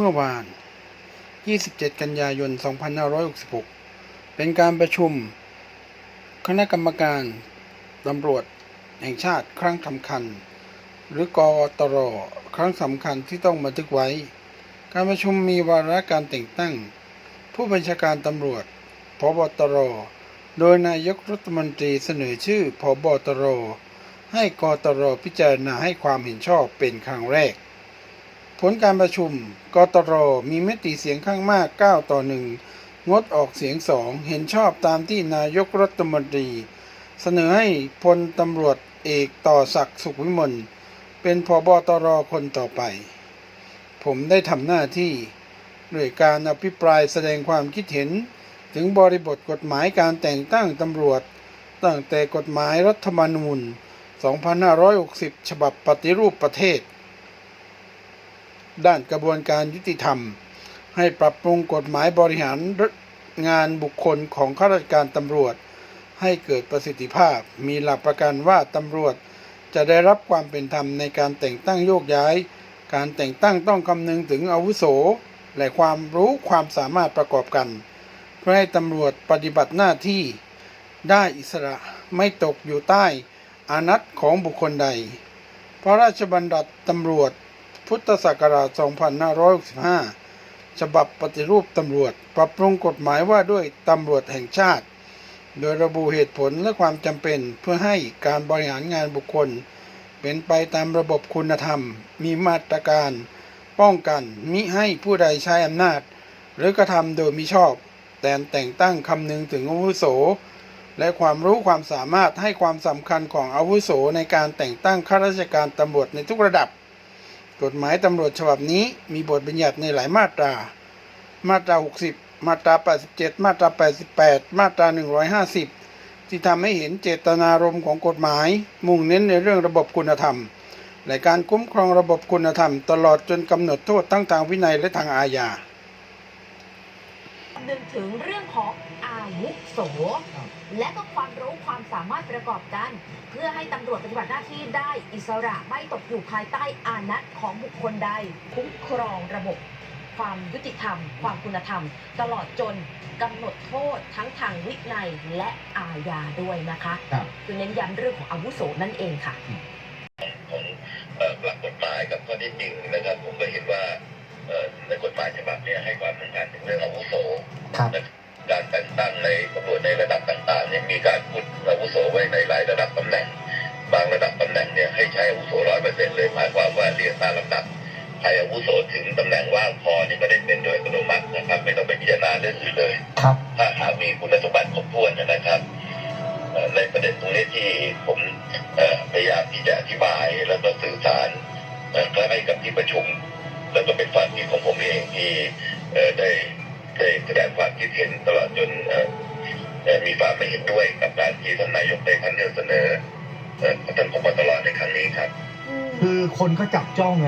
เมื่อวาน 27 กันยายน 2566 เป็นการประชุม คณะกรรมการตำรวจแห่งชาติครั้งสำคัญ หรือกอตรครั้งสำคัญที่ต้องบันทึกไว้ การประชุมมีวาระการแต่งตั้ง ผู้บัญชาการตำรวจพบตร โดยนายกรัฐมนตรีเสนอชื่อพบตร ให้กตรพิจารณาให้ความเห็นชอบเป็นครั้งแรก ผลการประชุม กตร มีมติเสียงข้างมาก 9 ต่อ 1 งดออกเสียง 2 เห็นชอบตามที่นายกรัฐมนตรี เสนอให้พลตำรวจเอกต่อศักดิ์สุขวิมลเป็นพบตรคนต่อไป ผมได้ทำหน้าที่ด้วยการอภิปรายแสดงความคิดเห็น ถึงบริบทกฎหมายการแต่งตั้งตำรวจ ตั้งแต่กฎหมายรัฐธรรมนูญ 2560 ฉบับปฏิรูปประเทศ ด้านกระบวนการยุติธรรม ให้ปรับปรุงกฎหมายบริหารงานบุคคลของข้าราชการตำรวจ ให้เกิดประสิทธิภาพ มีหลักประกันว่าตำรวจจะได้รับความเป็นธรรมในการแต่งตั้งโยกย้าย การแต่งตั้งต้องคำนึงถึงอาวุโส และความรู้ความสามารถประกอบกัน เพื่อให้ตำรวจปฏิบัติหน้าที่ ได้อิสระไม่ตกอยู่ใต้อานัตของบุคคลใด พระราชบัญญัติตำรวจ พุทธศักราช 2565 ฉบับปฏิรูปตำรวจ ปรับปรุงกฎหมายว่าด้วยตำรวจแห่งชาติ โดยระบุเหตุผลและความจำเป็นเพื่อให้การบริหารงานบุคคล เป็นไปตามระบบคุณธรรม มีมาตรการ ป้องกันมิให้ผู้ใดใช้อำนาจ หรือกระทำโดยมิชอบ แต่แต่งตั้งคำนึงถึงอาวุโสและความรู้ความสามารถให้ความสำคัญของอาวุโสในการแต่งตั้งข้าราชการตำรวจในทุกระดับ กฎหมายตำรวจฉบับนี้มีบทบัญญัติในหลายมาตรา มาตรา 60 มาตรา 87 มาตรา 88 มาตรา 150 ที่ทำให้เห็นเจตนารมณ์ของกฎหมาย มุ่งเน้นในเรื่องระบบคุณธรรม และการคุ้มครองระบบคุณธรรม ตลอดจนกำหนดโทษทั้งทางวินัยและทางอาญาำนึงถึงเรื่องของอาวุโส และก็ความรู้ความสามารถประกอบกัน เพื่อให้ตำรวจปฏิบัติหน้าที่ได้อิสระไม่ตกอยู่ภายใต้อานัตของบุคคลใด คุ้มครองระบบ ความยุติธรรม ความคุณธรรม ตลอดจนกำหนดโทษทั้งทางวินัยและอาญาด้วยนะคะครับคือเน้นย้ำเรื่องของอาวุโสนั่นเองค่ะของเอ่อหลักกฎหมายกับข้อเที่จริงนะครับผมก็เห็นว่าเอ่อในกฎหมายฉบับเนี้ให้ความสำคัญถึงเรื่องอาวุโส ครับนะครับการแต่งตั้งในตำรวจในระดับต่างๆเนี่ยมีการพูดอาวุโสไว้ในหลายระดับตำแหน่ง บางระดับตำแหน่งเนี่ยให้ใช้อาวุโสร้อยเปอร์เซ็นต์เลยหมายความว่าเรียงตามลำดับใครอาวุโสถึงตำแหน่งว่างพอนี่ก็ได้เป็นโดยอัตโนมัตินะครับ ไม่ต้องไปพิจารณาเรื่องอื่นเลยครับถ้าหากมีคุณสมบัติครบถ้วนนะครับเอ่อในประเด็นตรงนี้ที่ผมเอ่อพยายามที่จะอธิบายแล้วก็สื่อสารเอ่อก็ให้กับที่ประชุม แล้วก็เป็นความคิดของผม แสดงความคิดเห็นตลอดจนเอ่อเอ่อมีความไม่เห็นด้วยกับการที่ท่านนายกได้คัดเลือกเสนอเอ่อท่านพบตรในครั้งนี้ครับ คือคนก็จับจ้องไง